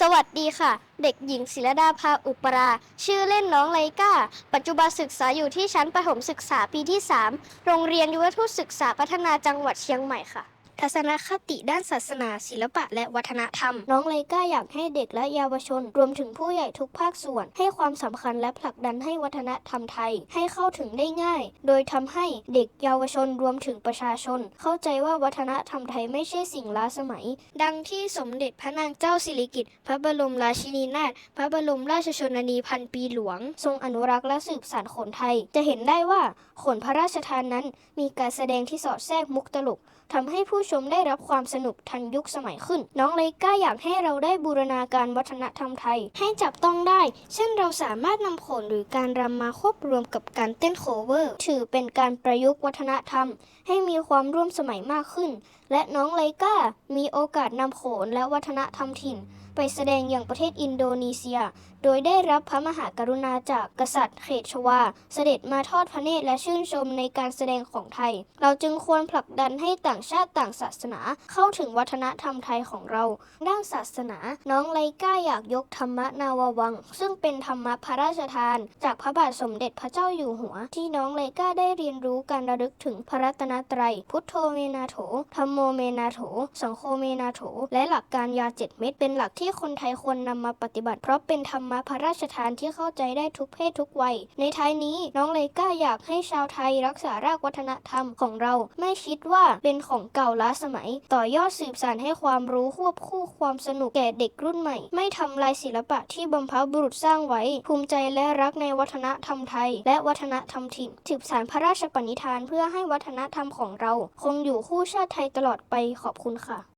สวัสดีค่ะ เด็กหญิงศิรดาภาอุปรา ชื่อเล่นน้องไลกาปัจจุบันศึกษาอยู่ที่ชั้นประถมศึกษาปีที่ 3 โรงเรียนยุวทูตศึกษาพัฒนาจังหวัดเชียงใหม่ค่ะ ทัศนคติด้านศาสนา ศิลปะ และวัฒนธรรม น้องไลกาอยากให้เด็กและเยาวชน รวมถึงผู้ใหญ่ทุกภาคส่วน ให้ความสำคัญและผลักดันให้วัฒนธรรมไทย ให้เข้าถึงได้ง่าย โดยทำให้เด็กเยาวชนรวมถึงประชาชน เข้าใจว่าวัฒนธรรมไทยไม่ใช่สิ่งล้าสมัย ดังที่สมเด็จพระนางเจ้าสิริกิติ์พระบรมราชินีนาถพระบรมราชชนนีพันปีหลวง ทรงอนุรักษ์และสืบสานขนไทย จะเห็นได้ว่าขนพระราชทานนั้น มีการแสดงที่สอดแทรกมุกตลกทำให้ผู้ชมได้รับความสนุกทันยุคสมัยขึ้น น้องเลก้าอยากให้เราได้บูรณาการวัฒนธรรมไทย ให้จับต้องได้ เช่นเราสามารถนำโขนหรือการรำมาควบรวมกับการเต้นโคเวอร์ ถือเป็นการประยุกต์วัฒนธรรม ให้มีความร่วมสมัยมากขึ้น และน้องไลก้ามีโอกาสนำโขนและวัฒนธรรมถิ่น ไปแสดงอย่างประเทศอินโดนีเซีย โดยได้รับพระมหากรุณาจากกษัตริย์เขตชวา เสด็จมาทอดพระเนตรและชื่นชมในการแสดงของไทย เราจึงควรผลักดันให้ต่างชาติต่างศาสนา เข้าถึงวัฒนธรรมไทยของเรา ด้านศาสนา น้องไลก้าอยากยกธรรมนาววัง ซึ่งเป็นธรรมะพระราชทาน จากพระบาทสมเด็จพระเจ้าอยู่หัว ที่น้องไลก้าได้เรียนรู้การระลึกถึงพระรัตนตรัย พุทโธเมนาโถธรรมโมเมนาโถ สังโฆเมนาโถ และหลักการยาเจ็ดเม็ดเป็นหลักที่คนไทยควรนำมาปฏิบัติ เพราะเป็นธรรมะพระราชทานที่เข้าใจได้ทุกเพศทุกวัย ในท้ายนี้น้องไลก้าอยากให้ชาวไทยรักษารากวัฒนธรรมของเรา ไม่คิดว่าเป็นของเก่าล้าสมัย ต่อยอดสืบสานให้ความรู้ควบคู่ความสนุกแก่เด็กรุ่นใหม่ ไม่ทำลายศิลปะที่บรรพบุรุษสร้างไว้ ภูมิใจและรักในวัฒนธรรมไทย และวัฒนธรรมถิ่นสืบสานพระราชปณิธานเพื่อให้วัฒนธรรมของเรา คงอยู่คู่ชาติไทยตลอดไปขอบคุณค่ะ